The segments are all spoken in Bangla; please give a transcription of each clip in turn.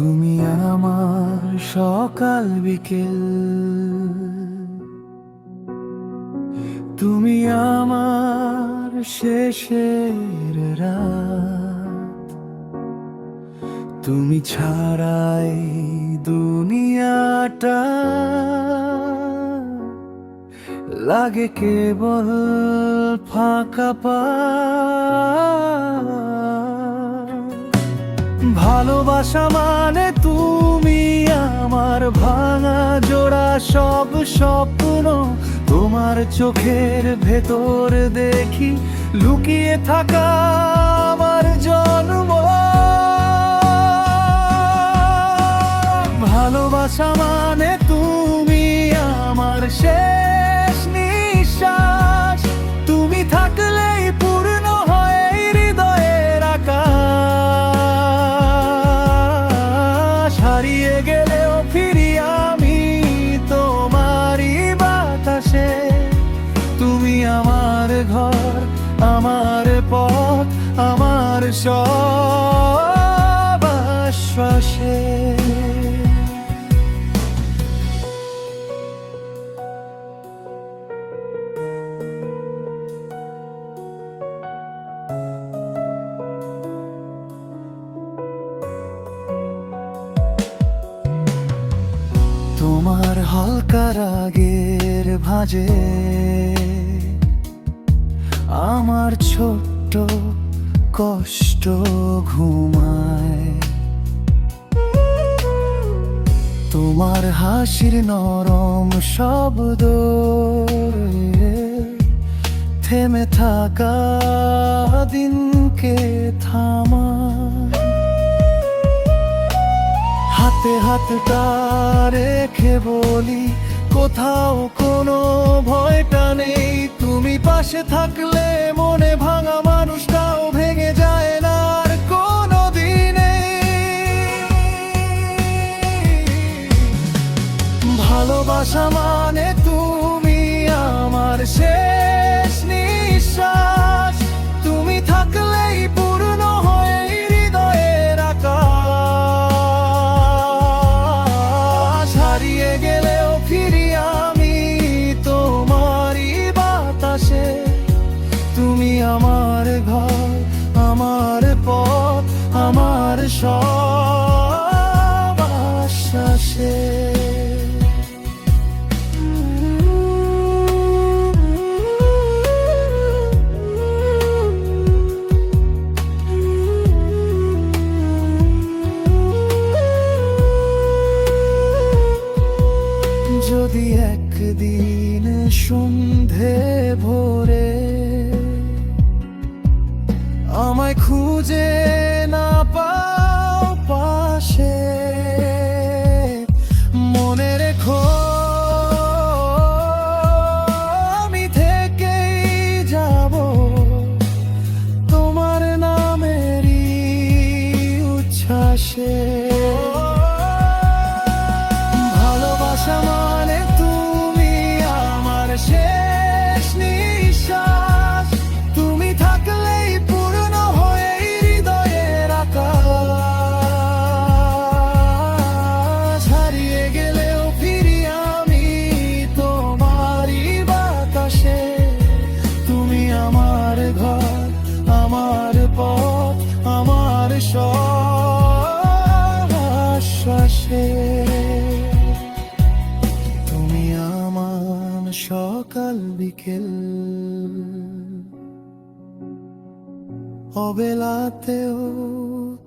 তুমি আমার সকাল বিকেল। তুমি আমার শেষের রাত। তুমি ছাড়াই দুনিয়াটা লাগে কেবল ফাঁকা পা। ভালোবাসা মানে তুমি আমার ভাঙা জোড়া সব স্বপ্ন। তোমার চোখের ভেতর দেখি লুকিয়ে থাকা আমার ঘর আমার পথ আমার সব আশ্বাসে। তোমার হালকা রাগের ভাজে আমার ছোট্ট কষ্ট ঘুমায়। তোমার হাসির নরম শব্দ থেমে থাকা দিনকে থামা। হাতে হাতটা রেখে বলি কোথাও কোনো ভয়টা নেই। তুমি পাশে থাকলে মনে ভাঙা মানুষটাও ভেঙে যায় না আর কোনো দিনে ভালোবাসা মানে তুমি আমার শেষ তুমি আমার ঘর আমার পথ আমার সব আশ্বাসে। যদি একদিন সন্ধে ভোরে holding তুমি আমার সকাল বিকেল। অবেলাতেও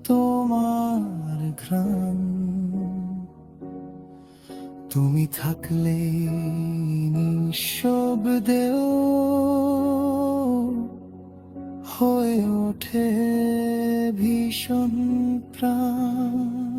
তোমার ঘ্রাণ। তুমি থাকলে নিঃশব্দেও হয়ে ওঠে ভীষণ প্রাণ।